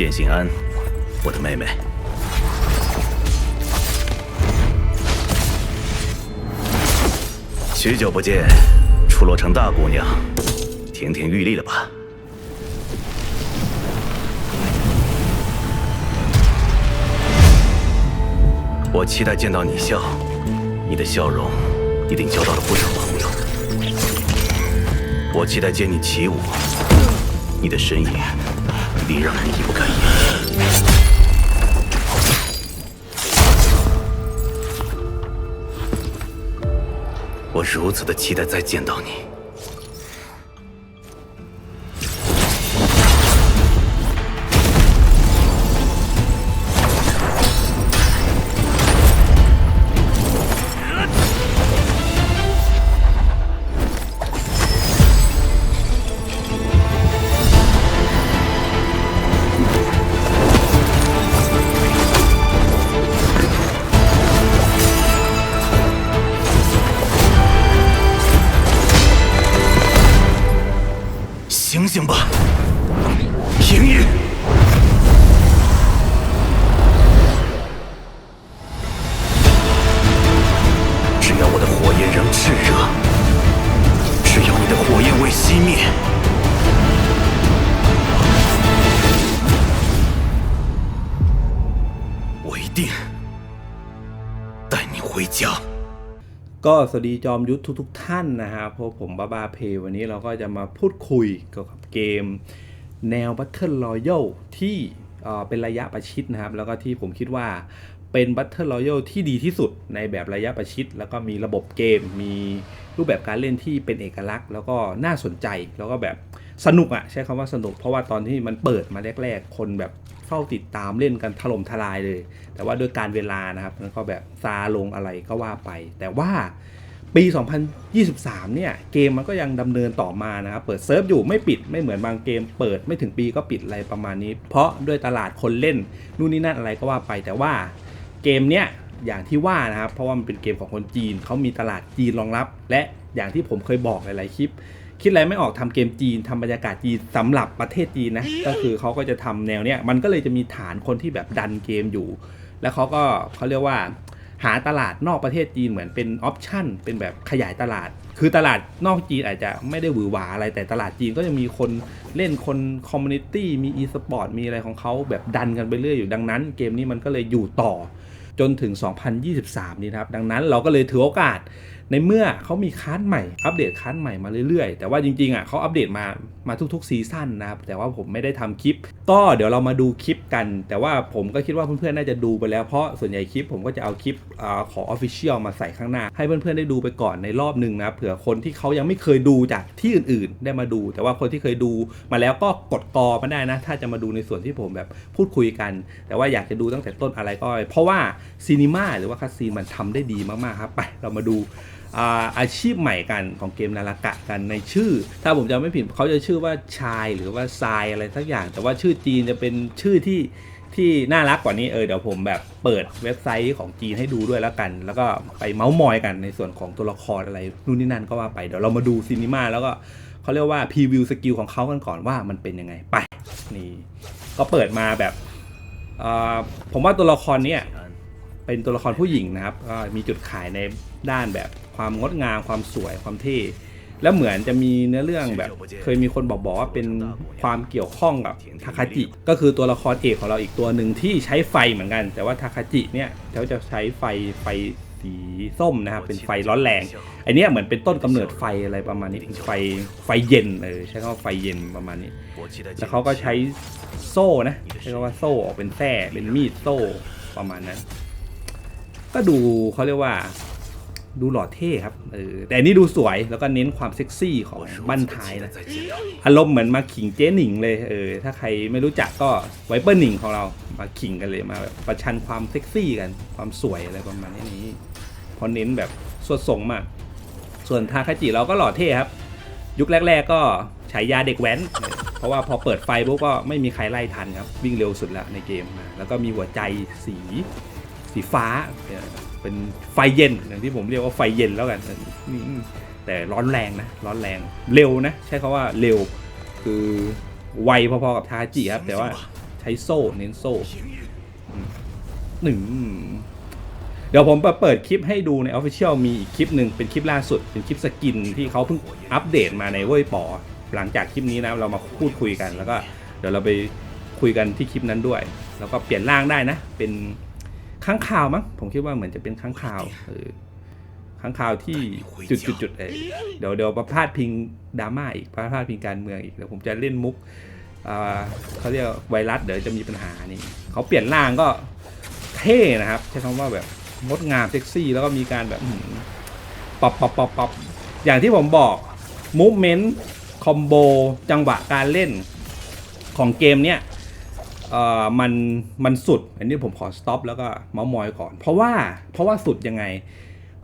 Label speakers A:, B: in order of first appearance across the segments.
A: 见信安，我的妹妹。许久不见，出落成大姑娘，亭亭玉立了吧？我期待见到你笑，你的笑容一定交到了不少朋友。我期待见你起舞，你的身影你让人移不开眼。我如此的期待再见到你。定带你回家。
B: ก็สวัสดีจอมยุทธทุกๆท่านนะครับเพราะผมบ้าบาเพย์วันนี้เราก็จะมาพูดคุยเกี่ยวกับเกมแนว Battle Royale ที่เอ่อเป็นระยะประชิดนะครับ แล้วก็ที่ผมคิดว่าเป็น Battle Royale ที่ดีที่สุดในแบบระยะประชิด แล้วก็มีระบบเกม มีรูปแบบการเล่นที่เป็นเอกลักษณ์ แล้วก็น่าสนใจแล้วก็แบบสนุกอะใช้คำว่าสนุก เพราะว่าตอนที่มันเปิดมาแรก ๆ คนแบบ เฝ้าติดตามเล่นกันถล่มทลายเลย แต่ว่าด้วยการเวลานะครับแล้วก็แบบซาลงอะไรก็ว่าไป แต่ว่าปี 2023 เนี่ย เกมมันก็ยังดำเนินต่อมานะครับ เปิดเซิร์ฟอยู่ไม่ปิดไม่เหมือนบางเกม เปิดไม่ถึงปีก็ปิดอะไรประมาณนี้ เพราะด้วยตลาดคนเล่นนู่นนี่นั่นอะไรก็ว่าไป แต่ว่าเกมเนี้ยอย่างที่ว่านะครับ เพราะว่ามันเป็นเกมของคนจีนเขามีตลาดจีนรองรับ และอย่างที่ผมเคยบอกหลาย ๆ คลิป คิดอะไรไม่ออกทำเกมจีนทำบรรยากาศจีนสำหรับประเทศจีนนะก็คือเขาก็จะทำแนวเนี้ยมันก็เลยจะมีฐานคนที่แบบดันเกมอยู่ แล้วเขาก็เขาเรียกว่า หาตลาดนอกประเทศจีนเหมือนเป็นออปชั่นเป็นแบบขยายตลาด คือตลาดนอกจีนอาจจะไม่ได้หวือหวาอะไรแต่ตลาดจีนก็จะมีคนเล่นคนคอมมูนิตี้มีอีสปอร์ตมีอะไรของเขาแบบดันกันไปเรื่อยอยู่ดังนั้น เกมนี้มันก็เลยอยู่ต่อจนถึง 2023 นี้นะครับ ดังนั้นเราก็เลยถือโอกาส ในเมื่อเขามีคัสใหม่อัปเดตคัสใหม่มาเรื่อยๆ แต่ว่าจริงๆอะเขาอัปเดตมามาทุกๆซีซั่นนะครับแต่ว่าผมไม่ได้ทำคลิป ก็เดี๋ยวเรามาดูคลิปกัน แต่ว่าผมก็คิดว่าเพื่อนๆน่าจะดูไปแล้วเพราะส่วนใหญ่คลิปผมก็จะเอาคลิปอาของ Official มาใส่ข้างหน้า ให้เพื่อนๆได้ดูไปก่อนในรอบหนึ่งนะเผื่อคนที่เขายังไม่เคยดูจากที่อื่นๆ ได้มาดู แต่ว่าคนที่เคยดูมาแล้วก็กดกอมาได้นะ ถ้าจะมาดูในส่วนที่ผมแบบพูดคุยกัน แต่ว่าอยากจะดูตั้งแต่ต้นอะไรก็เพราะว่าซีนีมาหรือว่าคัสซีนมันทำได้ดีมากๆครับไปเรามาดู อาชีพใหม่กันของเกมนาฬกะกันในชื่อ ถ้าผมจำไม่ผิดเขาจะชื่อว่าชายหรือว่าทรายอะไรสักอย่าง แต่ว่าชื่อจีนจะเป็นชื่อที่ที่น่ารักกว่านี้เออเดี๋ยวผมแบบเปิดเว็บไซต์ของจีนให้ดูด้วยแล้วกัน แล้วก็ไปเมาส์มอยกันในส่วนของตัวละครอะไรนู่นนี่นั่นก็ว่าไปเดี๋ยวเรามาดูซีนีมาแล้วก็เขาเรียกว่าพรีวิวสกิลของเขากันก่อนว่ามันเป็นยังไงไปนี่ก็เปิดมาแบบอ่าผมว่าตัวละครเนี้ยเป็นตัวละครผู้หญิงนะครับก็มีจุดขายในด้านแบบ ความงดงามความสวยความเท่แล้วเหมือนจะมีเนื้อเรื่องแบบ เคยมีคนบอกบอกว่าเป็นความเกี่ยวข้องกับทาคาจิ ก็คือตัวละครเอกของเราอีกตัวหนึ่งที่ใช้ไฟเหมือนกัน แต่ว่าทาคาจิเนี่ยเขาจะใช้ไฟไฟสีส้มนะครับเป็นไฟร้อนแรงไอเนี้ยเหมือนเป็นต้นกำเนิดไฟอะไรประมาณนี้ไฟไฟเย็นเออใช้คำว่าไฟเย็นประมาณนี้แล้วเขาก็ใช้โซ่นะใช้คำว่าโซ่ออกเป็นแส้เป็นมีดโซ่ประมาณนั้น ก็ดูเขาเรียกว่า ดูหล่อเท่ครับเออแต่อันนี้ดูสวยแล้วก็เน้นความเซ็กซี่ของบั้นท้ายนะอารมณ์เหมือนมาขิงเจ๊หนิงเลยเออถ้าใครไม่รู้จักก็ไวเปอร์หนิงของเรามาขิงกันเลยมาแบบประชันความเซ็กซี่กัน ความสวยอะไรประมาณนี้เพอเน้นแบบสวดทรงมาก ส่วนทาคาจิเราก็หล่อเท่ครับ ยุคแรก ๆ ก็ฉายาเด็กแว้น เพราะว่าพอเปิดไฟปุ๊บก็ไม่มีใครไล่ทันครับ วิ่งเร็วสุดแล้วในเกมนะแล้วก็มีหัวใจสีสีฟ้า เป็นไฟเย็นอย่างที่ผมเรียกว่าไฟเย็นแล้วกันนี่แต่ร้อนแรงนะร้อนแรงเร็วนะ ใช้คาว่าเร็ว คือไวพอๆกับทาจิครับ แต่ว่าใช้โซ่เน้นโซ่หนึ่งเดี๋ยวผมเปิดคลิปให้ดูใน Official มีอีกคลิปหนึ่งเป็นคลิปล่าสุด เป็นคลิปสกินที่เขาเพิ่งอัปเดตมาในเว่ยปอ หลังจากคลิปนี้นะเรามาพูดคุยกันแล้วก็ เดี๋ยวเราไปคุยกันที่คลิปนั้นด้วย แล้วก็เปลี่ยนร่างได้นะ เป็น ค้างคาวมั้งผมคิดว่าเหมือนจะเป็นค้างคาวเออค้างคาวที่จุดจุดจุดๆๆเอ้ยเดี๋ยวเดี๋ยวประพาดพิงดราม่าอีกประพาดพิงการเมืองอีกเดี๋ยวผมจะเล่นมุกอ่าเขาเรียกไวรัสเดี๋ยวจะมีปัญหานี่เขาเปลี่ยนร่างก็เท่นะครับใช้คำว่าแบบงดงามเซ็กซี่แล้วก็มีการแบบอื้อหือปอบปอบปอบปอบอย่างที่ผมบอกมูฟเมนต์คอมโบจังหวะการเล่นของเกมเนี้ย เอ่อมันมันสุด อันนี้ผมขอสต็อปแล้วก็เมาส์มอยก่อน เพราะว่าเพราะว่าสุดยังไง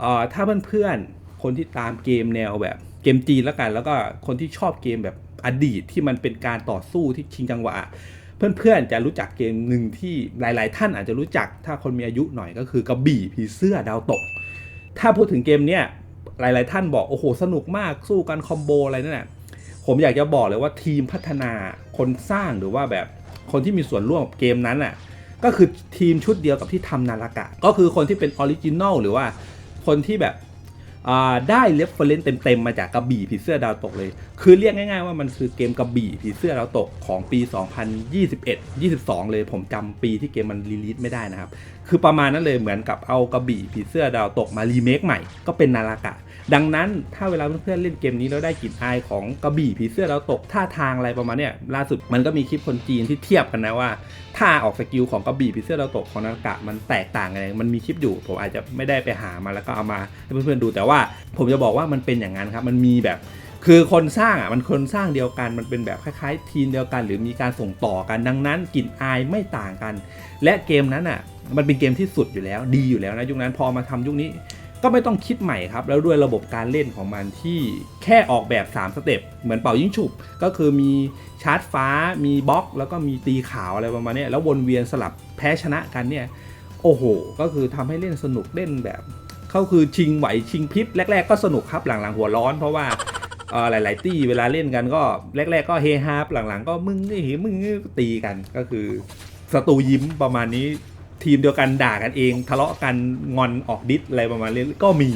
B: เอ่อถ้าเพื่อนๆ คนที่ตามเกมแนวแบบเกมจีนแล้วกัน แล้วก็คนที่ชอบเกมแบบอดีตที่มันเป็นการต่อสู้ที่ชิงจังหวะ เพื่อนๆจะรู้จักเกมหนึ่งที่หลายๆ ท่านอาจจะรู้จักถ้าคนมีอายุหน่อยก็คือกระบี่ผีเสื้อดาวตก ถ้าพูดถึงเกมเนี้ยหลายๆ ท่านบอกโอ้โหสนุกมากสู้กันคอมโบอะไรนั่นแหละผมอยากจะบอกเลยว่าทีมพัฒนาคนสร้างหรือว่าแบบ คนที่มีส่วนร่วมกับเกมนั้นอะก็คือทีมชุดเดียวกับที่ทำนารากะ ก็คือคนที่เป็นออริจินอลหรือว่าคนที่แบบได้เลฟเฟรนเต็มๆ มาจากกระบี่ผีเสื้อดาวตกเลย คือเรียกง่ายๆว่ามันคือเกมกระบี่ผีเสื้อดาวตกของปี 2021 22 เลยผมจำปีที่เกมมันรีลีสไม่ได้นะครับ คือประมาณนั้นเลยเหมือนกับเอากระบี่ผีเสื้อดาวตกมารีเมคใหม่ก็เป็นนารากะ ดังนั้นถ้าเวลาเพื่อนๆเล่นเกมนี้แล้วได้กลิ่นอายของกระบี่ผีเสื้อดาวตกท่าทางอะไรประมาณเนี้ยล่าสุดมันก็มีคลิปคนจีนที่เทียบกันนะว่าท่าออกสกิลของกระบี่ผีเสื้อดาวตกของนารากะมันแตกต่างกันยังไงมันมีคลิปอยู่ผมอาจจะไม่ได้ไปหามาแล้วก็เอามาให้เพื่อนๆดูแต่ว่า ผมจะบอกว่ามันเป็นอย่างนั้นครับมันมีแบบคือคนสร้างอะมันคนสร้างเดียวกันมันเป็นแบบคล้ายๆ ทีมเดียวกัน หรือมีการส่งต่อกันดังนั้นกลิ่นอายไม่ต่างกัน และเกมนั้นอะมันเป็นเกมที่สุดอยู่แล้วดีอยู่แล้วนะยุคนั้นพอมาทำยุคนี้ ก็ไม่ต้องคิดใหม่ครับ แล้วด้วยระบบการเล่นของมันที่แค่ออกแบบ 3 สเต็ปเหมือนเป่ายิงฉุบ ก็คือมีชาร์จฟ้า มีบล็อก แล้วก็มีตีขาวอะไรประมาณนี้แล้ววนเวียนสลับแพ้ชนะกันเนี่ย โอ้โห ก็คือทำให้เล่นสนุกเล่นแบบเขาคือชิงไหวชิงพริบแรก ๆ ก็สนุกครับหลังๆหัวร้อนเพราะว่าหลาย ๆ ตี้เวลาเล่นกันก็แรก ๆ ก็เฮฮาหลังๆ ก็มึงนี่มึงนี่ตีกันก็คือศัตรูยิ้มประมาณนี้ ทีมเดียวกันด่ากันเอง ทะเลาะกันงอนออกดิสอะไรประมาณนี้ก็มี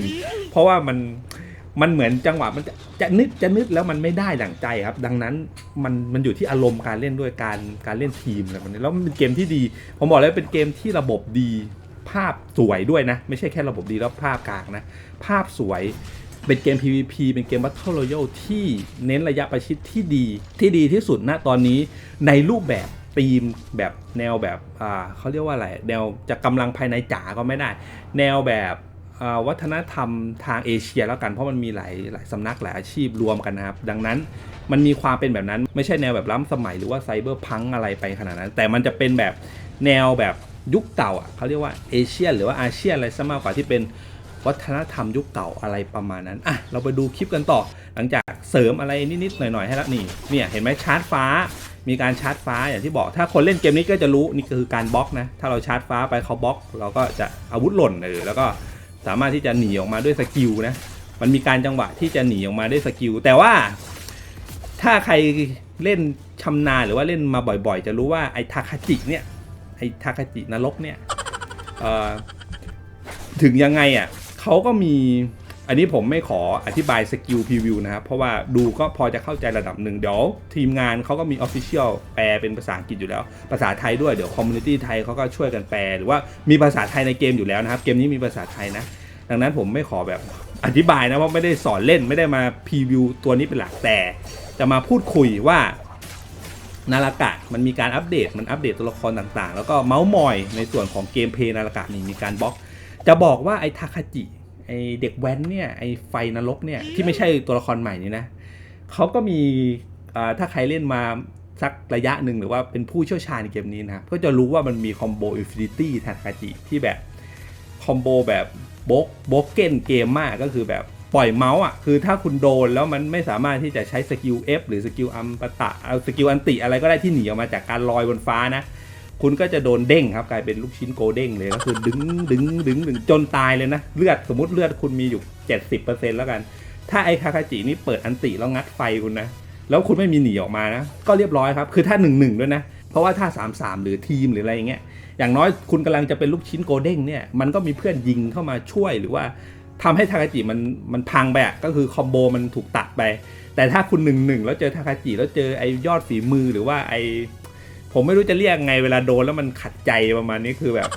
B: เพราะว่ามันมันเหมือนจังหวะมันจะจะนึกจะนึกแล้วมันไม่ได้ดั่งใจครับ ดังนั้นมันมันอยู่ที่อารมณ์การเล่นด้วยการการเล่นทีมอะไรแบบนี้แล้วมันเป็นเกมที่ดีผมบอกเลยเป็นเกมที่ระบบดี ภาพสวยด้วยนะ ไม่ใช่แค่ระบบดีแล้วภาพกลางนะ ภาพสวยเป็นเกม PVP เป็นเกม Battle Royale ที่เน้นระยะประชิดที่ดีที่ดีที่สุดณตอนนี้ในรูปแบบ ธีมแบบแนวแบบอ่าเขาเรียกว่าอะไรแนวจะกำลังภายในจ๋าก็ไม่ได้ แนวแบบวัฒนธรรมทางเอเชียแล้วกันเพราะมันมีหลายหลายสำนักหลายอาชีพรวมกันนะครับ ดังนั้นมันมีความเป็นแบบนั้นไม่ใช่แนวแบบล้ำสมัยหรือว่าไซเบอร์พังอะไรไปขนาดนั้น แต่มันจะเป็นแบบแนวแบบยุคเก่าอะเขาเรียกว่าเอเชียหรือว่าอาเซียนอะไรซะมากกว่าที่เป็นวัฒนธรรมยุคเก่าอะไรประมาณนั้นอะเราไปดูคลิปกันต่อ หลังจากเสริมอะไรนิดๆหน่อยๆให้แล้วนี่เนี่ยเห็นไหมชาร์จฟ้า มีการชาร์จฟ้าอย่างที่บอก ถ้าคนเล่นเกมนี้ก็จะรู้นี่คือการบล็อกนะ ถ้าเราชาร์จฟ้าไปเขาบล็อก เราก็จะอาวุธหล่นเออแล้วก็สามารถที่จะหนีออกมาด้วยสกิลนะ มันมีการจังหวะที่จะหนีออกมาด้วยสกิล แต่ว่า ถ้าใครเล่นชำนาญหรือว่าเล่นมาบ่อยๆ จะรู้ว่าไอ้ทาคาจิเนี่ยไอ้ทาคาจินรกเนี่ยถึงยังไงอะเขาก็มี อันนี้ผมไม่ขออธิบายสกิลพรีวิวนะครับ เพราะว่าดูก็พอจะเข้าใจระดับหนึ่งเดี๋ยวทีมงานเขาก็มี Official แปลเป็นภาษาอังกฤษอยู่แล้ว ภาษาไทยด้วยเดี๋ยวคอมมูนิตี้ไทยเขาก็ช่วยกันแปล หรือว่ามีภาษาไทยในเกมอยู่แล้วนะครับ เกมนี้มีภาษาไทยนะ ดังนั้นผมไม่ขอแบบอธิบายนะว่าไม่ได้สอนเล่นไม่ได้มาพรีวิวตัวนี้เป็นหลักแต่ จะมาพูดคุยว่านารากะมันมีการอัปเดตมันอัปเดตตัวละครต่างๆ แล้วก็เมาส์มอยในส่วนของเกมเพลย์นารากะนี่มีการบล็อก จะบอกว่าไอ้ทาคาจิ ไอเด็กแว้นเนี่ยไอไฟนรกเนี่ยที่ไม่ใช่ตัวละครใหม่นี่นะเขาก็มีอ่าถ้าใครเล่นมาสักระยะหนึ่งหรือว่าเป็นผู้เชี่ยวชาญในเกมนี้นะครับก็จะรู้ว่ามันมีคอมโบอินฟินิตี้ทาคาจิที่แบบคอมโบแบบโบกโบกเก้นเกมมากก็คือแบบปล่อยเมาส์อะคือถ้าคุณโดนแล้วมันไม่สามารถที่จะใช้สกิล F หรือสกิลอัมปะตะเอาสกิลอันติอะไรก็ได้ที่หนีออกมาจากการลอยบนฟ้านะ คุณก็จะโดนเด้งครับกลายเป็นลูกชิ้นโกเด้งเลยก็คือดึงดึงดึงดึงจนตายเลยนะเลือดสมมติเลือดคุณมีอยู่ 70%แล้วกัน ถ้าไอ้คาคาจินี่เปิดอันติแล้วงัดไฟคุณนะแล้วคุณไม่มีหนีออกมานะ ก็เรียบร้อยครับ คือถ้าหนึ่งหนึ่งด้วยนะ เพราะว่าถ้า 3-3 หรือทีมหรืออะไรอย่างเงี้ยอย่างน้อยคุณกำลังจะเป็นลูกชิ้นโกเด้งเนี่ยมันก็มีเพื่อนยิงเข้ามาช่วยหรือว่าทำให้ทากาจิมันมันพังไปอะก็คือคอมโบมันถูกตัดไป แต่ถ้าคุณหนึ่งหนึ่งแล้วเจอทากาจิแล้วเจอไอยอดฝีมือหรือว่าไอ ผมไม่รู้จะเรียกไงเวลาโดนแล้วมันขัดใจประมาณนี้คือแบบ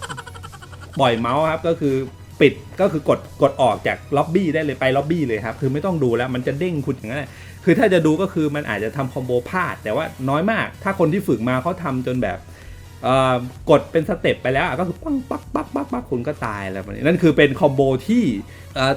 B: ปล่อยเมาส์ครับก็คือปิดก็คือกดกดออกจากล็อบบี้ได้เลยไปล็อบบี้เลยครับคือไม่ต้องดูแล้วมันจะเด้งคุณอย่างนั้นแหละคือถ้าจะดูก็คือมันอาจจะทำคอมโบพลาด แต่ว่าน้อยมาก ถ้าคนที่ฝึกมาเขาทำจนแบบกดเป็นสเต็ปไปแล้วก็คือปังปักปักปักปักคุณก็ตายแล้วแบบนี้นั่นคือเป็นคอมโบที่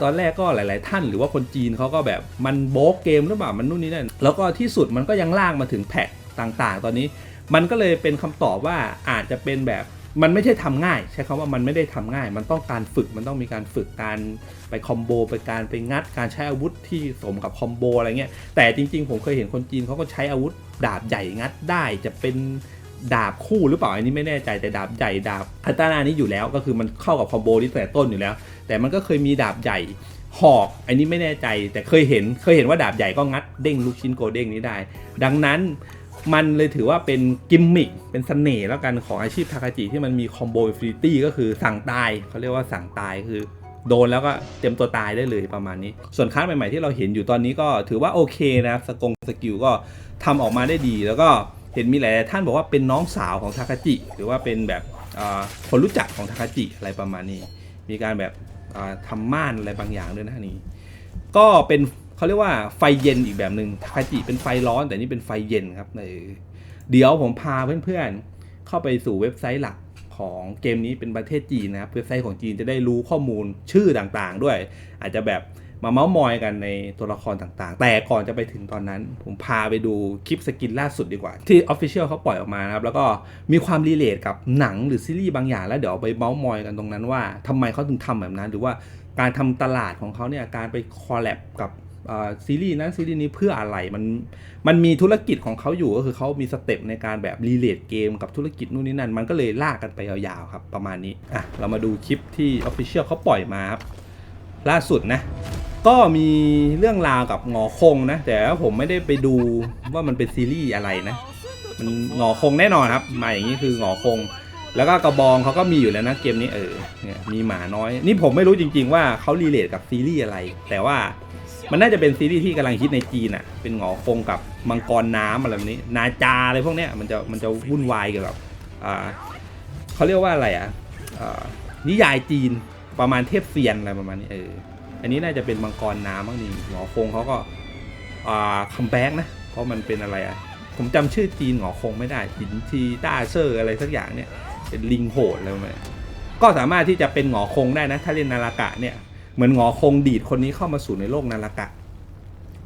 B: ตอนแรกก็หลาย ๆ ท่าน หรือว่าคนจีนเขาก็แบบมันโบกเกมหรือเปล่ามันนู่นนี่นั่นแล้วก็ที่สุดมันก็ยังลากมาถึงแพทต่าง ๆ ตอนนี้ มันก็เลยเป็นคำตอบว่าอาจจะเป็นแบบมันไม่ใช่ทำง่าย ใช้คำว่ามันไม่ได้ทำง่าย มันต้องการฝึกมันต้องมีการฝึกการไปคอมโบไปการไปงัดการใช้อาวุธที่สมกับคอมโบอะไรเงี้ยแต่จริง ๆ ผมเคยเห็นคนจีนเขาก็ใช้อาวุธ ดาบใหญ่งัดได้จะเป็นดาบคู่หรือเปล่าอันนี้ไม่แน่ใจแต่ดาบใหญ่ดาบอัตรานี้อยู่แล้วก็คือมันเข้ากับคอมโบนี้แต่ต้นอยู่แล้ว แต่มันก็เคยมีดาบใหญ่หอกอันนี้ไม่แน่ใจแต่เคยเห็นเคยเห็นว่าดาบใหญ่ก็งัดเด้งลูกชิ้นโกเด้งนี้ได้ ดังนั้น มันเลยถือว่าเป็นกิมมิคเป็นเสน่ห์แล้วกันของอาชีพทาคาจิที่มันมีคอมโบอินฟินิตี้ก็คือสั่งตายเขาเรียกว่าสั่งตายคือโดนแล้วก็เต็มตัวตายได้เลยประมาณนี้ ส่วนคลาสใหม่ๆที่เราเห็นอยู่ตอนนี้ก็ถือว่าโอเคนะครับสกงสกิลก็ทำออกมาได้ดีแล้วก็เห็นมีหลายท่านบอกว่าเป็นน้องสาวของทาคาจิ หรือว่าเป็นแบบคนรู้จักของทาคาจิอะไรประมาณนี้ มีการแบบอ่าทำม่านอะไรบางอย่างด้วยนะนี่ก็เป็น เขาเรียกว่าไฟเย็นอีกแบบหนึ่งทาคาจิเป็นไฟร้อน แต่นี่เป็นไฟเย็นครับเออเดี๋ยวผมพาเพื่อนๆ เข้าไปสู่เว็บไซต์หลักของเกมนี้เป็นประเทศจีนนะครับเว็บไซต์ของจีนจะได้รู้ข้อมูลชื่อต่างๆ ด้วย อาจจะแบบมาเมาส์มอยกันในตัวละครต่างๆ แต่ก่อนจะไปถึงตอนนั้น ผมพาไปดูคลิปสกินล่าสุดดีกว่า ที่ Official เขาปล่อยออกมานะครับ แล้วก็มีความรีเลทกับหนังหรือซีรีส์บางอย่าง แล้วเดี๋ยวเอาไปเมาส์มอยกันตรงนั้นว่าทำไมเขาถึงทำแบบนั้น หรือว่าการทำตลาดของเขาเนี่ยการไปคอลแลบกับ ซีรีส์นั้นซีรีส์นี้เพื่ออะไรมันมันมีธุรกิจของเขาอยู่ก็คือเขามีสเต็ปในการแบบรีเลทเกมกับธุรกิจนู่นนี่นั่น มันก็เลยลากกันไปยาวๆครับ ประมาณนี้อะเรามาดูคลิปที่ Official เขาปล่อยมาครับล่าสุดนะก็มีเรื่องราวกับงอคงนะ แต่ผมไม่ได้ไปดูว่ามันเป็นซีรีส์อะไรนะ มันงอคงแน่นอนครับ มาอย่างนี้คืองอคง แล้วก็กระบองเขาก็มีอยู่แล้วนะเกมนี้เออเนี่ยมีหมาน้อย นี่ผมไม่รู้จริง ๆ ว่าเขารีเลทกับซีรีส์อะไร แต่ว่า มันน่าจะเป็นซีรีส์ที่กำลังฮิตในจีนอะ่ะ เป็นหงอคงกับมังกรน้ำอะไรแบบนี้ นาจาอะไรพวกเนี้ยมันจะมันจะวุ่นวายเกี่ยวกับอ่าเขาเรียกว่าอะไรอะ่ะอ่านิยายจีนประมาณเทพเซียนอะไรประมาณนี้เอออันนี้น่าจะเป็นมังกรน้ำบ้างนี่หงอคงเขาก็อ่าคัมแบ็กนะเพราะมันเป็นอะไรอะผมจำชื่อจีนหงอคงไม่ได้หินทีต้าเซอร์อะไรสักอย่างเนี่ยเป็นลิงโหดอะไรประมาณนี้ก็สามารถที่จะเป็นหงอคงได้นะ ถ้าเล่นนารากะเนี่ย เหมือนหงอคงดีดคนนี้เข้ามาสู่ในโลกนารกะ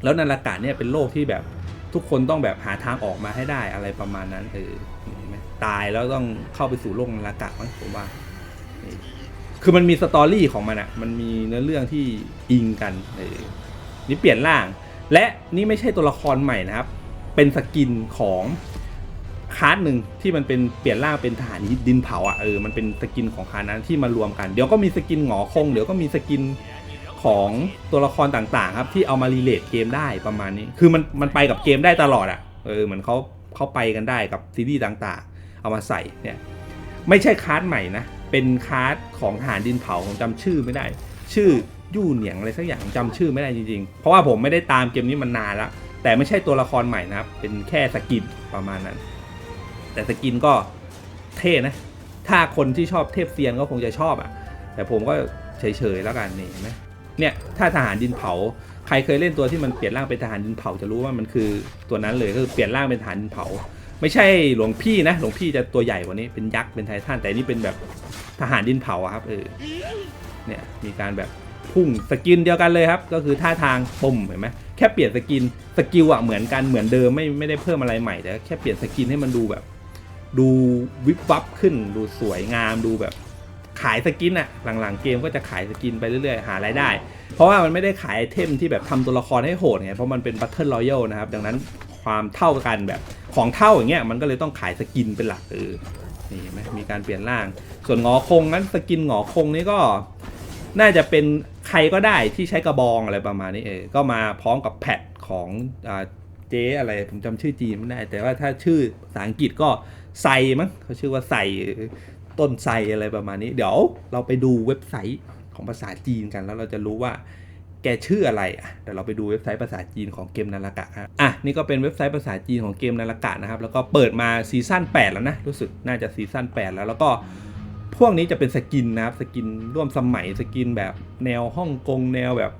B: แล้วนารกะเนี่ยเป็นโลกที่แบบทุกคนต้องแบบหาทางออกมาให้ได้อะไรประมาณนั้นเออตายแล้วต้องเข้าไปสู่โลกนารกะมั้งผมว่าคือมันมีสตอรี่ของมันอะมันมีเนื้อเรื่องที่อิงกันเออนี่เปลี่ยนร่าง และนี่ไม่ใช่ตัวละครใหม่นะครับ เป็นสกินของ คลาสหนึ่งที่มันเป็นเปลี่ยนร่างเป็นทหารดินเผาอะเออมันเป็นสกินของคลาสนั้นที่มารวมกัน เดี๋ยวก็มีสกินหงอคงเดี๋ยวก็มีสกินของตัวละครต่างๆ ครับที่เอามารีเลทเกมได้ประมาณนี้ คือมันมันไปกับเกมได้ตลอดอะเออเหมือนเขาเขาไปกันได้กับซีรีส์ต่างๆ เอามาใส่เนี่ยไม่ใช่คลาสใหม่นะเป็นคลาสของทหารดินเผาผมจำชื่อไม่ได้ ชื่อยู่เหนียงอะไรสักอย่างจำชื่อไม่ได้จริงๆ เพราะว่าผมไม่ได้ตามเกมนี้มันนานแล้ว แต่ไม่ใช่ตัวละครใหม่นะครับ เป็นแค่สกินประมาณนั้น แต่สกินก็เท่นะ ถ้าคนที่ชอบเทพเซียนก็คงจะชอบอะ แต่ผมก็เฉยๆแล้วกันนี่เห็นไหมเนี่ยถ้าทหารดินเผา ใครเคยเล่นตัวที่มันเปลี่ยนร่างเป็นทหารดินเผาจะรู้ว่ามันคือตัวนั้นเลยก็คือเปลี่ยนร่างเป็นทหารดินเผา ไม่ใช่หลวงพี่นะ หลวงพี่จะตัวใหญ่กว่านี้เป็นยักษ์เป็นไททันแต่นี่เป็นแบบทหารดินเผาครับเออเนี่ยมีการแบบพุ่งสกินเดียวกันเลยครับ ก็คือท่าทางปุ่มเห็นไหมแค่เปลี่ยนสกินสกิลอะเหมือนกันเหมือนเดิมไม่ไม่ได้เพิ่มอะไรใหม่แต่แค่เปลี่ยนสกินให้มันดูแบบ ดูวิบวับขึ้น ดูสวยงามดูแบบขายสกินอะหลังๆเกมก็จะขายสกินไปเรื่อยๆ หารายได้ เพราะว่ามันไม่ได้ขายไอเทมที่แบบทำตัวละครให้โหดไงเพราะมันเป็นบัตเทิลรอยัลนะครับ ดังนั้นความเท่ากันแบบของเท่าอย่างเงี้ยมันก็เลยต้องขายสกินเป็นหลักเออนี่เห็นไหมมีการเปลี่ยนร่าง ส่วนงอคงนั้นสกินงอคงนี่ก็น่าจะเป็นใครก็ได้ที่ใช้กระบองอะไรประมาณนี้เออก็มาพร้อมกับแพทของอเจ๊อะไรผมจำชื่อจีนไม่ได้ แต่ว่าถ้าชื่อภาษาอังกฤษก็ ไซมั้งเขาชื่อว่าไซต้นไซอะไรประมาณนี้ เดี๋ยวเราไปดูเว็บไซต์ของภาษาจีนกันแล้วเราจะรู้ว่าแกชื่ออะไรอะเดี๋ยวเราไปดูเว็บไซต์ภาษาจีนของเกมนาฬกะครับอะนี่ก็เป็นเว็บไซต์ภาษาจีนของเกมนาฬกะนะครับ แล้วก็เปิดมาซีซั่น8 แล้วนะ รู้สึกน่าจะซีซั่น8 แล้ว แล้วก็พวกนี้จะเป็นสกินนะครับ สกินร่วมสมัยสกินแบบแนวฮ่องกงแนวแบบ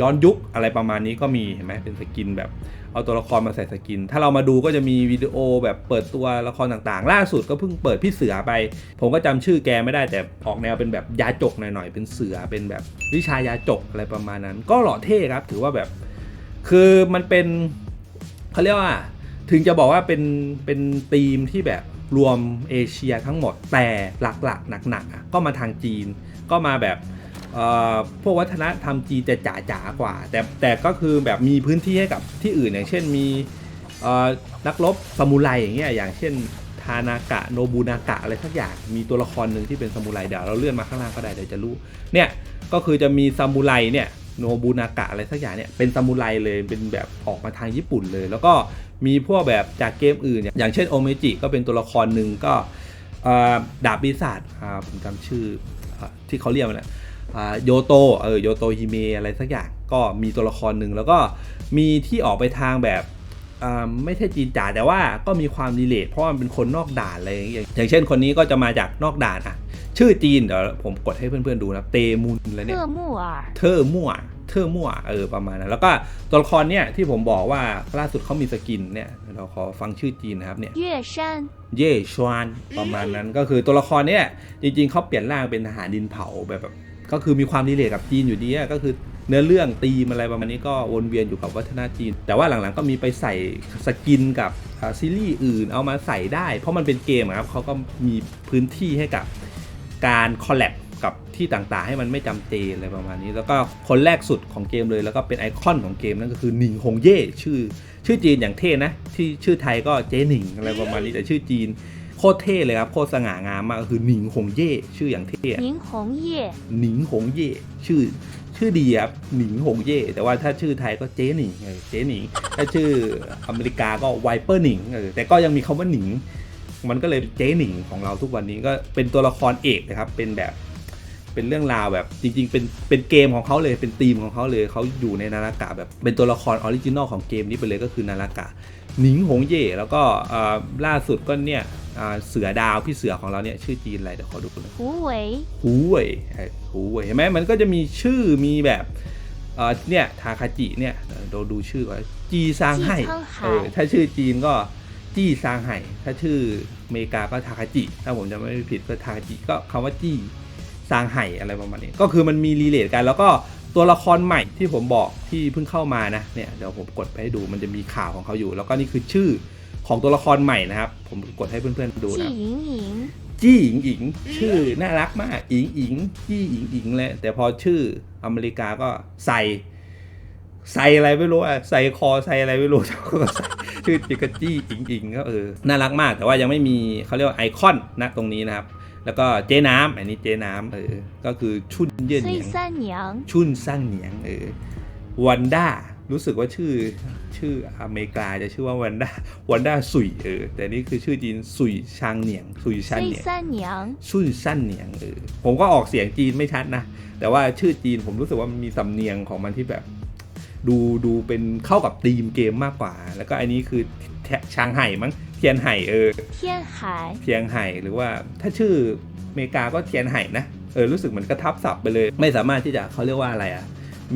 B: ย้อนยุคอะไรประมาณนี้ก็มีเห็นไหมเป็นสกินแบบ เอาตัวละครมาใส่สกิน ถ้าเรามาดูก็จะมีวิดีโอแบบเปิดตัวละครต่างๆ ล่าสุดก็เพิ่งเปิดพี่เสือไป ผมก็จำชื่อแกไม่ได้แต่ออกแนวเป็นแบบยาจกหน่อยๆ เป็นเสือเป็นแบบวิชายาจกอะไรประมาณนั้น ก็หล่อเท่ครับถือว่าแบบ คือมันเป็นเขาเรียกว่า ถึงจะบอกว่าเป็นเป็นธีมที่แบบรวมเอเชียทั้งหมดแต่หลักๆหนักๆก็มาทางจีนก็มาแบบ พวกวัฒนธรรมจีนจะจ๋าๆกว่า แต่แต่ก็คือแบบมีพื้นที่ให้กับที่อื่นอย่างเช่นมีนักรบซามูไรอย่างเงี้ยอย่างเช่นทานากะโนบุนากะอะไรสักอย่างมีตัวละครหนึ่งที่เป็นซามูไรเดี๋ยวเราเลื่อนมาข้างล่างก็ได้เดี๋ยวจะรู้เนี่ยก็คือจะมีซามูไรเนี่ยโนบุนากะอะไรสักอย่างเนี่ยเป็นซามูไรเลยเป็นแบบออกมาทางญี่ปุ่นเลย แล้วก็มีพวกแบบจากเกมอื่น อย่างเช่นโอเมจิก็เป็นตัวละครหนึ่งก็ดาบปีศาจผมจำชื่อที่เขาเรียกมันนะอ่า โยโตเออโยโตฮิเมะอะไรสักอย่างก็มีตัวละครหนึ่งแล้วก็มีที่ออกไปทางแบบไม่ใช่จีนจ๋าแต่ว่าก็มีความรีเลทเพราะมันเป็นคนนอกด่านอะไรอย่างเงี้ยอย่างเช่นคนนี้ก็จะมาจากนอกด่านอะ ชื่อจีนเดี๋ยวผมกดให้เพื่อนๆดูนะเตมุนอะไรเนี่ย
C: เธอมั่ว
B: เธอมั่วเธอมั่วเออประมาณนั้นแล้วก็ตัวละครเนี่ยที่ผมบอกว่าล่าสุดเขามีสกินเนี่ยเราขอฟังชื่อจีนนะครับเนี่ย
C: เย่ชัน
B: เย่ชวนประมาณนั้นก็คือตัวละครเนี่ยจริงๆเขาเปลี่ยนร่างเป็นทหารดินเผาแบบ ก็คือมีความรีเลทกับจีนอยู่ดีก็คือเนื้อเรื่องตีมอะไรประมาณนี้ก็วนเวียนอยู่กับวัฒนธรรมจีน แต่ว่าหลังๆก็มีไปใส่สกินกับซีรีส์อื่นเอามาใส่ได้ เพราะมันเป็นเกมครับเขาก็มีพื้นที่ให้กับการคอลแลบกับที่ต่างๆ ให้มันไม่จำเจอะไรประมาณนี้ แล้วก็คนแรกสุดของเกมเลย แล้วก็เป็นไอคอนของเกมนั่นก็คือหนิงฮงเย่ชื่อ ชื่อจีนอย่างเท่นะที่ชื่อไทยก็เจหนิงอะไรประมาณนี้แต่ชื่อจีน โคตรเท่เลยครับโคตรสง่างามมากก็คือหนิงหงเย่ชื่ออย่างเท่อะ
C: 林红叶，
B: หนิงหงเย่ชื่อชื่อดีครับหนิงหงเย่แต่ว่าถ้าชื่อไทยก็เจ๊หนิงเออเจ๊หนิง ถ้าชื่ออเมริกาก็ไวเปอร์หนิงเออแต่ก็ยังมีคำว่าหนิง มันก็เลยเจ๊หนิงของเราทุกวันนี้ก็เป็นตัวละครเอกนะครับเป็นแบบ เป็นเรื่องราวแบบจริง ๆ เป็นเป็นเกมของเขาเลยเป็นธีมของเขาเลยเขาอยู่ในนารากะแบบเป็นตัวละครออริจินอลของเกมนี้ไปเลยก็คือนารากะหนิงหงเย่แล้วก็อ่าล่าสุดก็เนี่ย อ่าเสือดาวพี่เสือของเราเนี่ยชื่อจีนอะไรเดี๋ยวขอดูหน่อย
C: 胡伟，
B: หูเว่ยเอ้ยหูเว่ยเห็นไหมมันก็จะมีชื่อมีแบบเอ่อเนี่ยทาคาจิเนี่ยเออเราดูชื่อก่อนจีซางไห่
C: จีซังไห่
B: เออถ้าชื่อจีนก็จี้ซางไห่ถ้าชื่ออเมริกาก็ทาคาจิ ถ้าผมจะไม่ผิดก็ทาคาจิก็คำว่าจี้ซางไห่อะไรประมาณนี้ก็คือมันมีรีเลทกัน แล้วก็ตัวละครใหม่ที่ผมบอกที่เพิ่งเข้ามานะเนี่ยเดี๋ยวผมกดไปให้ดูมันจะมีข่าวของเขาอยู่ แล้วก็นี่คือชื่อ ของตัวละครใหม่นะครับ ผมกดให้เพื่อนๆดูนะจี้หญิงหญิงชื่อน่ารักมากหญิงหญิงจี้หญิงหญิงเลยแต่พอชื่ออเมริกาก็ใส่ ใส่อะไรไม่รู้อะใส่คอใส่อะไรไม่รู้ชื่อจิกาจี้หญิงหญิงก็เออน่ารักมาก แต่ว่ายังไม่มีเขาเรียกว่าไอคอนนะตรงนี้นะครับ แล้วก็เจ๊น้ำอันนี้เจ๊น้ำเออก็คือชุนเย่นยื่านงชุนสั้างเหนียงเออวันด้า รู้สึกว่าชื่อชื่ออเมริกาจะชื่อว่าวันด้าวันด้าสุยเออแต่นี่คือชื่อจีนสุยชางเหนียงสุยชันเหนียง
C: สุย
B: ชันเหนียงเออผมก็ออกเสียงจีนไม่ชัดนะแต่ว่าชื่อจีนผมรู้สึกว่ามันมีสำเนียงของมันที่แบบ ดูดูเป็นเข้ากับธีมเกมมากกว่า แล้วก็อันนี้คือชางไห่มั้งเทียนไห่เออ
C: เทียนไห่
B: เทียนไห่หรือว่าถ้าชื่ออเมริกาก็เทียนไห่นะเออรู้สึกเหมือนกระทับศัพท์ไปเลย ไม่สามารถที่จะเขาเรียกว่าอะไรอะ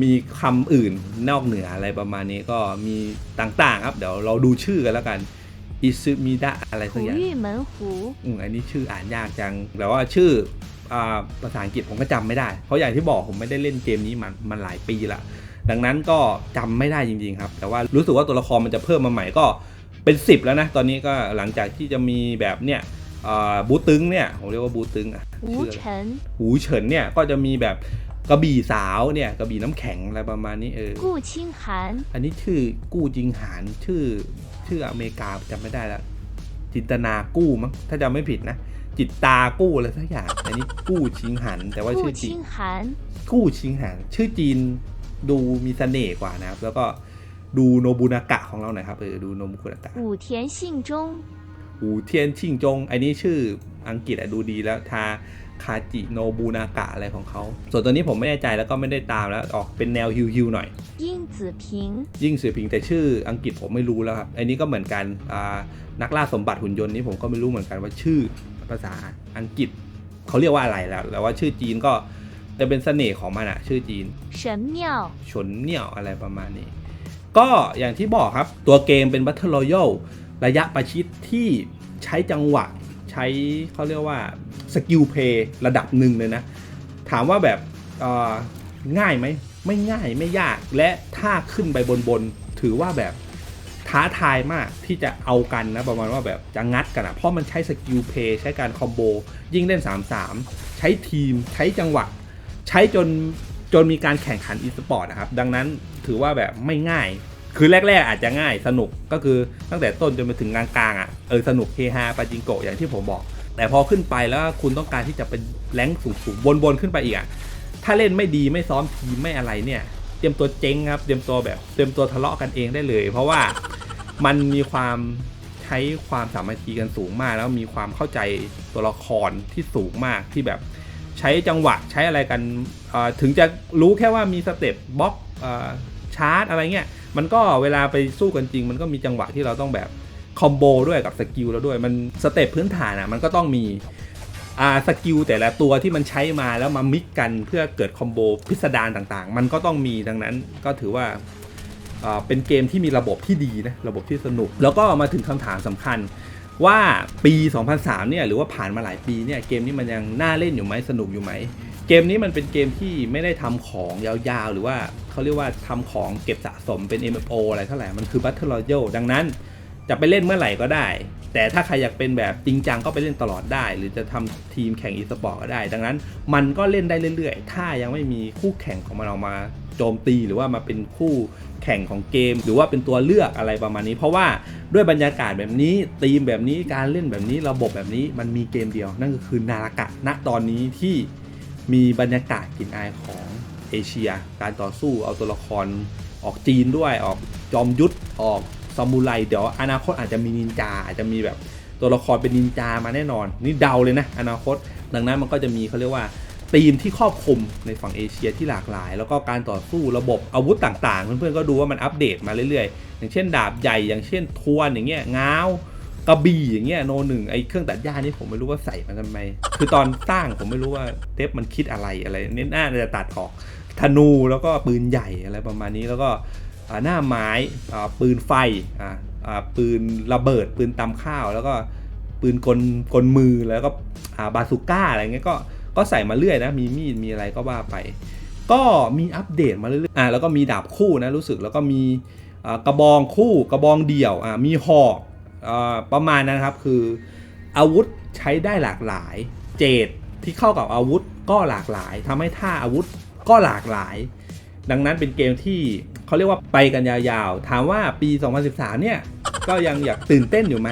B: มีคำอื่นนอกเหนืออะไรประมาณนี้ก็มีต่างๆครับ เดี๋ยวเราดูชื่อกันแล้วกันอิซึมิดะอะไรสักอย่าง
C: เหมื
B: อนหูอืมอันนี้ชื่ออ่านยากจังแต่ว่าชื่อภาษาอังกฤษผมก็จำไม่ได้ เพราะอย่างที่บอกผมไม่ได้เล่นเกมนี้มันมันหลายปีละ ดังนั้นก็จำไม่ได้จริงๆครับ แต่ว่ารู้สึกว่าตัวละครมันจะเพิ่มมาใหม่ก็เป็น 10 แล้วนะ ตอนนี้ก็หลังจากที่จะมีแบบเนี้ยบูตึงเนี่ยผมเรียกว่าบูตึงอะหูเฉิ
C: น
B: หูเฉินเนี่ยก็จะมีแบบ กระบี่สาวเนี่ยกระบี่น้ำแข็งอะไรประมาณนี้เออ
C: กู้ชิงหาน
B: อันนี้ชื่อกู้จิงหานชื่อชื่ออเมริกาจำไม่ได้ละจินตนากู้มั้งถ้าจำไม่ผิดนะจิตตากู้อะไรสักอย่างอันนี้กู้ชิงหัน แต่ว่าชื่อจี
C: น
B: กู้ชิงหัน ชื่อจีนดูมีเสน่ห์กว่านะครับ แล้วก็ดูโนบุนากะของเราหน่อยครับเออดูโนบุนากะ
C: อูเทีย
B: นชิงจงอูเทียนชิงจงอันนี้ชื่ออังกฤษอะดูดีแล้วทา คาจิโนบูนากะอะไรของเขา ส่วนตัวนี้ผมไม่แน่ใจแล้วก็ไม่ได้ตามแล้วออกเป็นแนวฮิวฮิวหน่อย
C: ยิ่งสือ
B: พิง ยิ่งสือพิงแต่ชื่ออังกฤษผมไม่รู้แล้วครับ อันนี้ก็เหมือนกันนักล่าสมบัติหุ่นยนต์นี้ผมก็ไม่รู้เหมือนกันว่าชื่อภาษาอังกฤษเขาเรียกว่าอะไรแล้วแต่ว่าชื่อจีนก็จะเป็นเสน่ห์ของมันอะชื่อจีน
C: ฉนเหนี่ยว
B: ฉนเหนี่ยวอะไรประมาณนี้ ก็อย่างที่บอกครับตัวเกมเป็นบัตเทิลรอยัลระยะประชิดที่ใช้จังหวะ ช้เขาเรียกว่าสกิลเพย์ระดับหนึ่งเลยนะ ถามว่าแบบง่ายไหมไม่ง่ายไม่ยากและถ้าขึ้นไปบนบนถือว่าแบบท้าทายมากที่จะเอากันนะประมาณว่าแบบจะงัดกันอะเพราะมันใช้สกิลเพย์ใช้การคอมโบยิ่งเล่น 3-3 ใช้ทีม ใช้จังหวะ ใช้จนจนมีการแข่งขันอีสปอร์ตนะครับ ดังนั้นถือว่าแบบไม่ง่าย คือแรก ๆ อาจจะง่ายสนุกก็คือตั้งแต่ต้นจนไปถึงกลางๆอะเออสนุกเฮฮาปาจิงโกะอย่างที่ผมบอก แต่พอขึ้นไปแล้วคุณต้องการที่จะเป็นแรงสูงๆบนๆขึ้นไปอีกอะถ้าเล่นไม่ดีไม่ซ้อมทีมไม่อะไรเนี่ยเตรียมตัวเจ๊งครับเตรียมตัวแบบเตรียมตัวทะเลาะกันเองได้เลย เพราะว่ามันมีความใช้ความสามัคคีกันสูงมาก แล้วมีความเข้าใจตัวละครที่สูงมากที่แบบใช้จังหวะใช้อะไรกันถึงจะรู้แค่ว่ามีสเต็ปบล็อกอชาร์จอะไรเงี้ย มันก็เวลาไปสู้กันจริง มันก็มีจังหวะที่เราต้องแบบคอมโบด้วยกับสกิลแล้วด้วย มันสเต็ปพื้นฐานอะมันก็ต้องมีอ่าสกิลแต่ละตัวที่มันใช้มาแล้วมามิกกันเพื่อเกิดคอมโบพิสดารต่างๆ มันก็ต้องมีดังนั้นก็ถือว่าอ่าเป็นเกมที่มีระบบที่ดีนะระบบที่สนุก แล้วก็มาถึงคำถามสำคัญว่าปี 2003 เนี่ยหรือว่าผ่านมาหลายปีเนี่ยเกมนี้มันยังน่าเล่นอยู่ไหมสนุกอยู่ไหม เกมนี้มันเป็นเกมที่ไม่ได้ทำของยาวๆ หรือว่าเขาเรียกว่าทำของเก็บสะสมเป็น MMO อะไรเท่าไหร่ มันคือ Battle Royale ดังนั้นจะไปเล่นเมื่อไหร่ก็ได้ แต่ถ้าใครอยากเป็นแบบจริงจังก็ไปเล่นตลอดได้ หรือจะทำทีมแข่ง e-sport ก็ได้ ดังนั้นมันก็เล่นได้เรื่อยๆ ถ้ายังไม่มีคู่แข่งของมันออกมาโจมตีหรือว่ามาเป็นคู่แข่งของเกม หรือว่าเป็นตัวเลือกอะไรประมาณนี้ เพราะว่าด้วยบรรยากาศแบบนี้ธีมแบบนี้การเล่นแบบนี้ระบบแบบนี้มันมีเกมเดียว นั่นก็คือนารากะณตอนนี้ที่ มีบรรยากาศกลิ่นอายของเอเชีย การต่อสู้เอาตัวละครออกจีนด้วยออกจอมยุทธออกซามูไรเดี๋ยวอนาคตอาจจะมีนินจาอาจจะมีแบบตัวละครเป็นนินจามาแน่นอน นี่เดาเลยนะอนาคต ดังนั้นมันก็จะมีเขาเรียกว่าธีมที่ครอบคลุมในฝั่งเอเชียที่หลากหลาย แล้วก็การต่อสู้ระบบอาวุธต่างๆ เพื่อนๆก็ดูว่ามันอัปเดตมาเรื่อยๆ อย่างเช่นดาบใหญ่อย่างเช่นทวนอย่างเงี้ยง้าว กระบี่อย่างเงี้ยโนหนึ่งไอ้เครื่องตัดหญ้านี่ผมไม่รู้ว่าใส่มาทำไม คือตอนสร้างผมไม่รู้ว่าเทปมันคิดอะไรอะไรนี่น่าจะตัดออกธนูแล้วก็ปืนใหญ่อะไรประมาณนี้แล้วก็หน้าไม้ปืนไฟปืนระเบิดปืนตำข้าว แล้วก็ปืนกลกลมือแล้วก็บาซูก้าอะไรเงี้ยก็ก็ใส่มาเรื่อยนะมีมีดมีอะไรก็ว่าไป ก็มีอัปเดตมาเรื่อยๆอ่าแล้วก็มีดาบคู่นะรู้สึกแล้วก็มีกระบองคู่กระบองเดี่ยวอ่ามีหอก ประมาณนั้นครับคืออาวุธใช้ได้หลากหลาย เจดที่เข้ากับอาวุธก็หลากหลายทำให้ท่าอาวุธก็หลากหลาย ดังนั้นเป็นเกมที่เขาเรียกว่าไปกันยาวๆ ถามว่าปี 2013 เนี่ยก็ยังอยากตื่นเต้นอยู่ไหม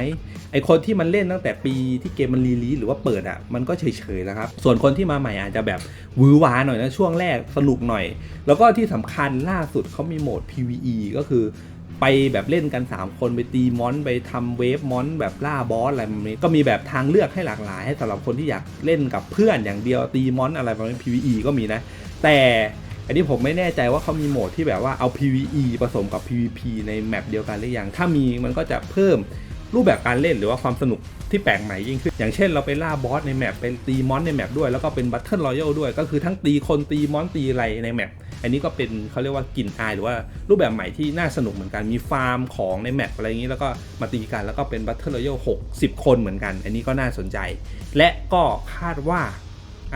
B: ไอคนที่มันเล่นตั้งแต่ปีที่เกมมันรีลีสหรือว่าเปิดอะมันก็เฉยๆแล้วครับ ส่วนคนที่มาใหม่อาจจะแบบวือวาหน่อยนะช่วงแรกสนุกหน่อย แล้วก็ที่สำคัญล่าสุดเขามีโหมด PVE ก็คือ ไปแบบเล่นกัน 3 คนไปตีมอนไปทำเวฟมอนแบบล่าบอสอะไรแบบนี้ก็มีแบบทางเลือกให้หลากหลาย ให้สำหรับคนที่อยากเล่นกับเพื่อนอย่างเดียวตีมอนอะไรประมาณนี้ PVE ก็มีนะ แต่อันนี้ผมไม่แน่ใจว่าเขามีโหมดที่แบบว่าเอา PVE ผสมกับ PVP ในแมปเดียวกันหรือยังถ้ามีมันก็จะเพิ่มรูปแบบการเล่นหรือว่าความสนุกที่แปลกใหม่ยิ่งขึ้น อย่างเช่นเราไปล่าบอสในแมปเป็นตีมอนในแมปด้วยแล้วก็เป็นบัตเทิลรอยัลด้วย ก็คือทั้งตีคนตีมอนตีอะไรในแมป อันนี้ก็เป็นเขาเรียกว่ากลิ่นอายหรือว่ารูปแบบใหม่ที่น่าสนุกเหมือนกันมีฟาร์มของในแมปอะไรอย่างนี้แล้วก็มาตีกันแล้วก็เป็นบัตเทิลรอยัล60คนเหมือนกัน อันนี้ก็น่าสนใจ และก็คาดว่า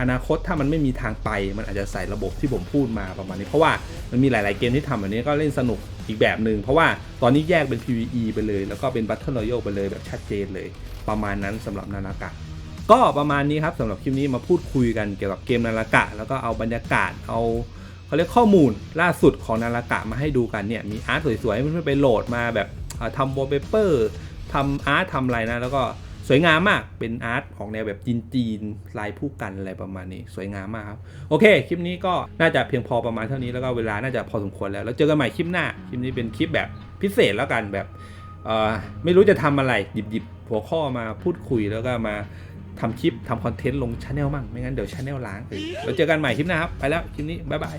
B: อนาคตถ้ามันไม่มีทางไปมันอาจจะใส่ระบบที่ผมพูดมาประมาณนี้ เพราะว่ามันมีหลาย ๆ เกมที่ทำแบบนี้ก็เล่นสนุกอีกแบบหนึ่งเพราะว่าตอนนี้แยกเป็น PVE ไปเลย แล้วก็เป็น Battle Royale ไปเลยแบบชัดเจนเลย ประมาณนั้นสำหรับนานากะ ก็ประมาณนี้ครับสำหรับคลิปนี้มาพูดคุยกันเกี่ยวกับเกมนารากะ แล้วก็เอาบรรยากาศเอา เขาเรียกข้อมูลล่าสุดของนารากะมาให้ดูกันเนี่ยมีอาร์ตสวยๆให้เพื่อนๆไปโหลดมาแบบทำวอลเปเปอร์ทำอาร์ตทำอะไรนะ แล้วก็สวยงามมากเป็นอาร์ตของแนวแบบจีนๆลายผู้กันอะไรประมาณนี้สวยงามมากครับ โอเค คลิปนี้ก็น่าจะเพียงพอประมาณเท่านี้แล้วก็เวลาน่าจะพอสมควรแล้ว แล้วเจอกันใหม่คลิปหน้าคลิปนี้เป็นคลิปแบบพิเศษแล้วกันแบบไม่รู้จะทำอะไรหยิบหยิบหัวข้อมาพูดคุยแล้วก็มาทำคลิปทำคอนเทนต์ลงช anel มั่งไม่งั้นเดี๋ยวช anel ล้างเออแล้วเจอกันใหม่คลิปหน้าครับ ไปแล้วคลิปนี้ บ๊ายบาย